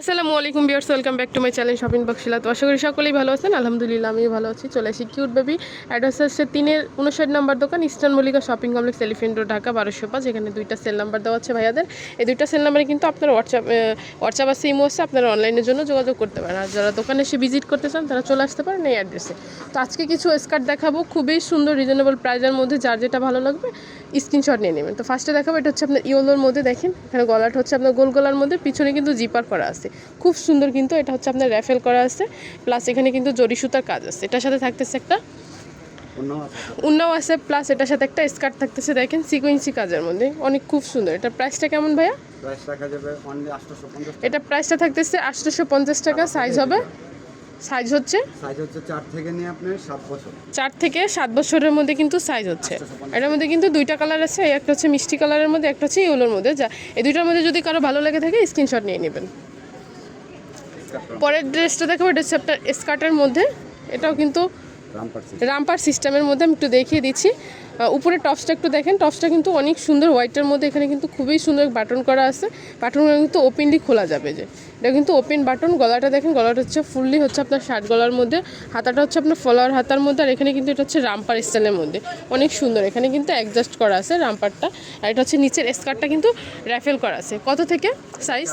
আসসালামু আলাইকুম viewers welcome back to my channel shopping বক্সিলা তো আশা করি সকলেই ভালো আছেন। আলহামদুলিল্লাহ, আমিও ভালো আছি। চলে আসি কিউট বেবি অ্যাড্রেস হচ্ছে তিনের উনষাট নাম্বার দোকান, eastern Mallika shopping complex, elephant road, Dhaka, বারোশো পাঁচ। এখানে দুইটা সেল নাম্বার দেওয়া আছে ভাইয়াদের। এই দুইটা সেল নাম্বারে কিন্তু আপনার হোয়াটসঅ্যাপ হোয়াটসঅ্যাপ আছে, ইমো আছে, আপনারা অনলাইনের জন্য যোগাযোগ করতে পারেন। আর যারা দোকানে এসে ভিজিট করতে চান, তারা চলে আসতে পারেন এই অ্যাড্রেসে। তো আজকে কিছু স্কার্ট দেখাবো। খুবই সুন্দর, রিজনেবল প্রাইজের মধ্যে, যার যেটা ভালো লাগবে স্ক্রিনশট নিয়ে নেবেন। তো ফার্স্টে দেখাবো এটা হচ্ছে আপনার ইয়োলোর মধ্যে দেখেন। এখানে গলাটা হচ্ছে আপনার গোল গলার মধ্যে পিছনে কিন্তু জিপার করা আছে। খুব সুন্দর কিন্তু এটা হচ্ছে আপনার র্যাফেল করা আছে প্লাস এখানে কিন্তু জরি সুতার কাজ আছে। এটার সাথে থাকতেছে একটা উন্নাও আছে প্লাস এটার সাথে একটা স্কার্ট থাকতেছে দেখেন সিকোয়েন্সি কাজের মধ্যে। অনেক খুব সুন্দর। এটা প্রাইসটা কেমন ভাইয়া? এটা প্রাইসটা থাকতেছে আটশোশো পঞ্চাশ টাকা সাইজ হবে সাইজ হচ্ছে? সাইজ হচ্ছে চার থেকে নিয়ে আপনার সাত বছর। চার থেকে সাত বছরের মধ্যে কিন্তু সাইজ হচ্ছে। এটার মধ্যে কিন্তু দুইটা কালার আছে একটা হচ্ছে মিষ্টি কালারের মধ্যে একটা হচ্ছে ইউলোর মধ্যে। যা এই দুইটার মধ্যে যদি কারও ভালো লেগে থাকে স্ক্রিনশট নিয়ে নেবেন। পরের ড্রেসটা দেখাবো এটা হচ্ছে আপনার স্কার্টের মধ্যে। এটাও কিন্তু রামপার সিস্টেমের মধ্যে আমি একটু দেখিয়ে দিচ্ছি। উপরে টপসটা একটু দেখেন টপসটা কিন্তু অনেক সুন্দর হোয়াইটের মধ্যে এখানে কিন্তু খুবই সুন্দর বাটন করা আছে। বাটনগুলো কিন্তু ওপেনলি খোলা যাবে যে। এটা কিন্তু ওপেন বাটন গলাটা দেখেন গলাটা হচ্ছে ফুললি হচ্ছে আপনার শার্ট গলার মধ্যে হাতাটা হচ্ছে আপনার ফলোয়ার হাতার মধ্যে আর এখানে কিন্তু এটা হচ্ছে রামপার স্টাইলের মধ্যে। অনেক সুন্দর এখানে কিন্তু অ্যাডজাস্ট করা আছে রামপারটা আর এটা হচ্ছে নিচের স্কার্টটা কিন্তু র্যাফেল করা আছে। কত থেকে সাইজ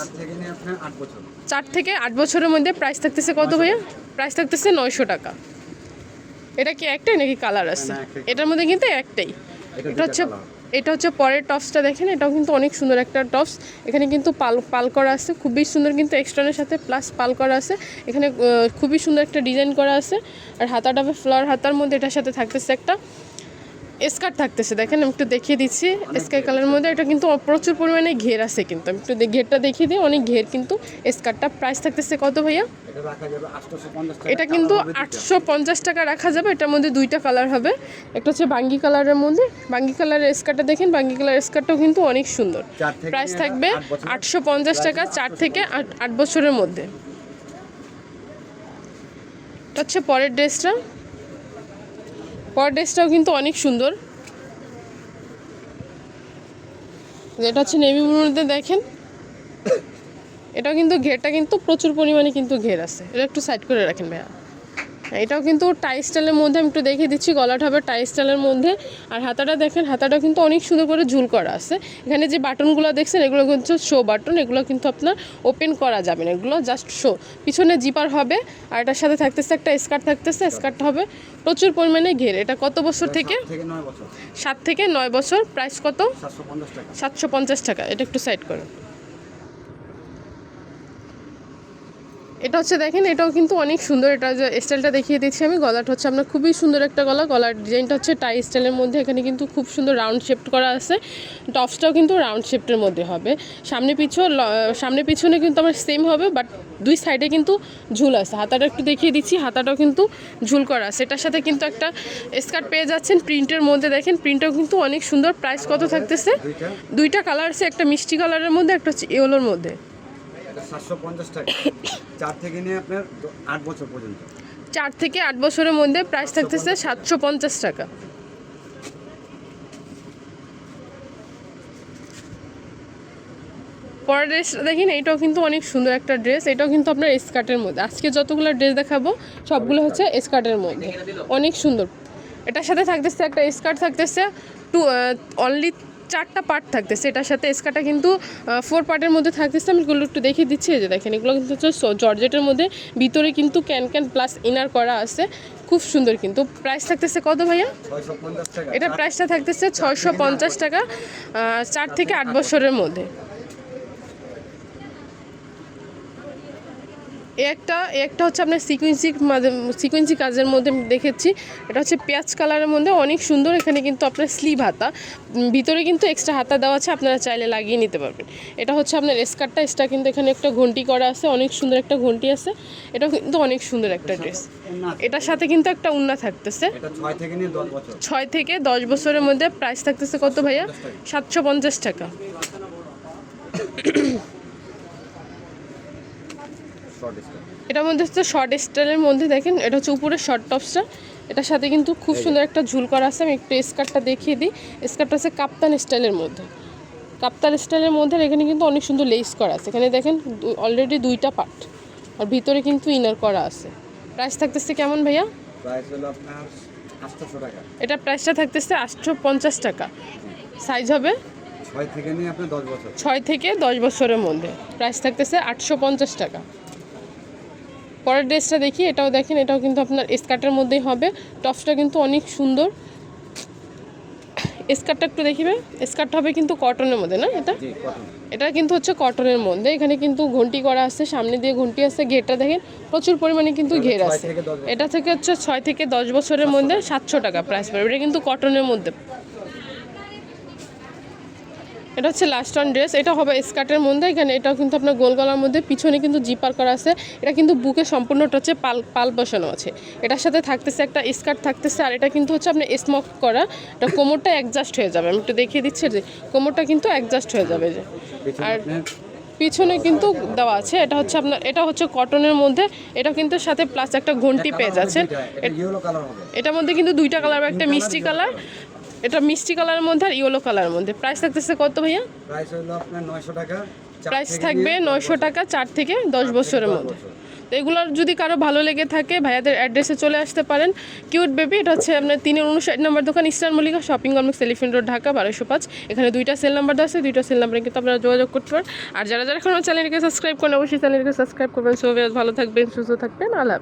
চার থেকে আট বছরের মধ্যে প্রাইস থাকতেছে কত ভাইয়া? প্রাইস থাকতেছে নয়শো টাকা। এটা কি একটাই নাকি কালার আছে? এটার মধ্যে কিন্তু একটাই। এটা হচ্ছে এটা হচ্ছে পরের টপসটা দেখেন এটাও কিন্তু অনেক সুন্দর একটা টপস এখানে কিন্তু পাল পাল করা আছে খুবই সুন্দর কিন্তু এক্সট্রানের সাথে প্লাস পাল করা আছে। এখানে খুবই সুন্দর একটা ডিজাইন করা আছে। আর হাতাটা ফ্লোয়ার হাতার মধ্যে এটার সাথে থাকতেছে একটা। স্কার্ট থাকতেছে দেখেন আমি একটু দেখিয়ে দিচ্ছি। স্কাই কালারের মধ্যে এটা কিন্তু প্রচুর পরিমাণে ঘের আছে কিন্তু। আমি একটু ঘেরটা দেখিয়ে দিই অনেক ঘের কিন্তু স্কার্টটা প্রাইস থাকতেছে কত ভাইয়া? এটা কিন্তু। আটশো পঞ্চাশ টাকা রাখা যাবে এটার মধ্যে দুইটা কালার হবে। একটা হচ্ছে বাঙ্গি কালারের মধ্যে। বাঙ্গি কালারের স্কার্টটা দেখেন বাঙ্গি কালার স্কার্টটাও কিন্তু অনেক সুন্দর। প্রাইস থাকবে আটশো পঞ্চাশ টাকা চার থেকে আট আট বছরের মধ্যে। এটা হচ্ছে পরের ড্রেসটা পরের ড্রেসটাও কিন্তু অনেক সুন্দর। এটা হচ্ছে নেভি মধ্যে দেখেন, এটাও কিন্তু ঘেরটা কিন্তু প্রচুর পরিমাণে কিন্তু ঘের আছে। এটা একটু সাইড করে রাখেন ভাইয়া। এটাও কিন্তু টাই স্টাইলের মধ্যে আমি একটু দেখিয়ে দিচ্ছি গলাটা হবে টাই স্টাইলের মধ্যে। আর হাতাটা দেখেন হাতাটা কিন্তু অনেক সুন্দর করে ঝুল করা আছে। এখানে যে বাটনগুলো দেখছেন এগুলো কিন্তু শো বাটন এগুলো কিন্তু আপনার ওপেন করা যাবে না এগুলো জাস্ট শো পিছনে জিপার হবে আর এটার সাথে থাকতেছে একটা স্কার্ট থাকতেছে স্কার্টটা হবে। প্রচুর পরিমাণে ঘের। এটা কত বছর থেকে? সাত থেকে নয় বছর। প্রাইস কত? সাতশো পঞ্চাশ টাকা। সাতশো পঞ্চাশ টাকা। এটা একটু সাইড করুন। এটা হচ্ছে দেখেন এটাও কিন্তু অনেক সুন্দর। এটা স্টাইলটা দেখিয়ে দিচ্ছি আমি গলাটা হচ্ছে আপনার খুবই সুন্দর একটা গলা। গলার ডিজাইনটা হচ্ছে টাই স্টাইলের মধ্যে। এখানে কিন্তু খুব সুন্দর রাউন্ড শেপ করা আছে। টপসটাও কিন্তু রাউন্ড শেপটের মধ্যে হবে। সামনে পিছু সামনে পিছনে কিন্তু আমার সেম হবে বাট দুই সাইডে কিন্তু ঝুল আছে। হাতাটা একটু দেখিয়ে দিচ্ছি হাতাটাও কিন্তু ঝুল করা আছে। এটার সাথে কিন্তু একটা স্কার্ট পেয়ে যাচ্ছেন প্রিন্টের মধ্যে। দেখেন প্রিন্টটাও কিন্তু অনেক সুন্দর। প্রাইস কত থাকতেছে? দুইটা? দুইটা কালার আছে একটা মিষ্টি কালারের মধ্যে একটা হচ্ছে ইয়েলোর মধ্যে। চার থেকে আট বছরের মধ্যে প্রাইস থাকতেছে সাতশো পঞ্চাশ টাকা। পরের ড্রেসটা দেখেন এটাও কিন্তু অনেক সুন্দর একটা ড্রেস এটাও কিন্তু আপনার স্কার্টের মধ্যে। আজকে যতগুলো ড্রেস দেখাবো, সবগুলো হচ্ছে স্কার্টের মধ্যে। অনেক সুন্দর। এটার সাথে থাকতেছে একটা স্কার্ট থাকতেছে টু অনলি চারটা পার্ট থাকতেছে। এটার সাথে স্কাটা কিন্তু ফোর পার্টের মধ্যে থাকতেছে। আমি এগুলো একটু দেখিয়ে দিচ্ছি এই যে দেখেন এগুলো কিন্তু হচ্ছে জর্জেটের মধ্যে। ভিতরে কিন্তু ক্যান ক্যান প্লাস ইনার করা আছে। খুব সুন্দর কিন্তু। প্রাইস থাকতেছে কত ভাইয়া? এটা প্রাইসটা থাকতেছে ছয়শো পঞ্চাশ টাকা চার থেকে আট বছরের মধ্যে। একটা এ একটা হচ্ছে আপনার সিকুয়েন্সি সিকুয়েন্সি কাজের মধ্যে দেখেছি। এটা হচ্ছে পেঁয়াজ কালারের মধ্যে অনেক সুন্দর। এখানে কিন্তু আপনার স্লিভ হাতা। ভিতরে কিন্তু এক্সট্রা হাতা দেওয়া আছে আপনারা চাইলে লাগিয়ে নিতে পারবেন। এটা হচ্ছে আপনার স্কার্টটা এক্সট্রা কিন্তু এখানে একটা ঘন্টি করা আছে অনেক সুন্দর একটা ঘন্টি আছে। এটাও কিন্তু অনেক সুন্দর একটা ড্রেস এটার সাথে কিন্তু একটা উন্না থাকতেছে। ছয় থেকে দশ ছয় থেকে দশ বছরের মধ্যে প্রাইস থাকতেছে কত ভাইয়া? সাতশো পঞ্চাশ টাকা শর্ট স্কার্ট এটার মধ্যে হচ্ছে শর্ট স্টাইলের মধ্যে দেখেন এটা হচ্ছে উপরে শর্ট টপসটা এটার সাথে কিন্তু খুব সুন্দর একটা ঝুল করা আছে আমি একটু স্কার্টটা দেখিয়ে দিই। স্কার্টটা আছে কাপ্তান স্টাইলের মধ্যে। কাপ্তান স্টাইলের মধ্যে এখানে কিন্তু অনেক সুন্দর লেস করা আছে। এখানে দেখেন অলরেডি দুইটা পার্ট আর ভিতরে কিন্তু ইনার করা আছে। প্রাইস থাকতেছে কেমন ভাইয়া? প্রাইস হলো আপনার টাকা। এটা প্রাইসটা থাকতেছে আটশো পঞ্চাশ টাকা। সাইজ হবে? ছয় থেকে নিয়ে আপনার দশ বছর। ছয় থেকে দশ বছরের মধ্যে। প্রাইস থাকতেছে আটশো পঞ্চাশ টাকা। পরের ড্রেসটা দেখি এটাও দেখেন এটাও কিন্তু আপনার স্কার্টের মধ্যেই হবে। টপসটা কিন্তু অনেক সুন্দর। স্কার্টটা একটু দেখিবে স্কার্টটা হবে কিন্তু কটনের মধ্যে না এটা? এটা কিন্তু হচ্ছে কটনের মধ্যে এখানে কিন্তু ঘন্টি করা আছে সামনে দিয়ে ঘন্টি আছে ঘেরটা দেখেন প্রচুর পরিমাণে কিন্তু ঘের আছে। এটা থেকে হচ্ছে ছয় থেকে দশ বছরের মধ্যে সাতশো টাকা প্রাইস পড়বে এটা কিন্তু কটনের মধ্যে। এটা হচ্ছে লাস্ট ওয়ান ড্রেস এটা হবে স্কার্টের মধ্যে এখানে এটাও কিন্তু আপনার গোল গলার মধ্যে পিছনে কিন্তু জিপার করা আছে। এটা কিন্তু বুকে সম্পূর্ণটা হচ্ছে পাল পাল বসানো আছে। এটার সাথে থাকতেছে একটা স্কার্ট থাকতেছে আর এটা কিন্তু হচ্ছে আপনার স্মক করা। এটা কোমরটা অ্যাডজাস্ট হয়ে যাবে। আমি একটু দেখিয়ে দিচ্ছি যে কোমরটা কিন্তু অ্যাডজাস্ট হয়ে যাবে যে। আর পিছনে কিন্তু দেওয়া আছে এটা হচ্ছে আপনার এটা হচ্ছে কটনের মধ্যে এটা কিন্তু সাথে প্লাস একটা ঘন্টি পেয়ে হবে এটার মধ্যে কিন্তু দুইটা কালার একটা মিষ্টি কালার এটা মিষ্টি কালারের মধ্যে আর ইয়েলো কালারের মধ্যে। প্রাইস থাকতেছে কত ভাইয়া? প্রাইস হলো আপনার নয়শো টাকা প্রাইস থাকবে নিয়ে দশ নয়শো বছর। টাকা চার থেকে দশ বছরের মধ্যে। তো এগুলোর যদি কারও ভালো লেগে থাকে ভাইয়াদের অ্যাড্রেসে চলে আসতে পারেন। কিউট বেবি এটা হচ্ছে আপনার তিনের উনষাট নম্বর দোকান eastern Mallika shopping complex elephant road Dhaka বারোশো পাঁচ। এখানে দুইটা সেল নাম্বার দেওয়া আছে দুইটা সেল নাম্বারে কিন্তু আপনারা যোগাযোগ করতে পারেন। আর যারা যারা এখন চ্যানেলকে সাবস্ক্রাইব করেন অবশ্যই চ্যানেলকে সাবস্ক্রাইব করবেন। সবাই ভালো থাকবেন সুস্থ থাকবেন আল্লাহ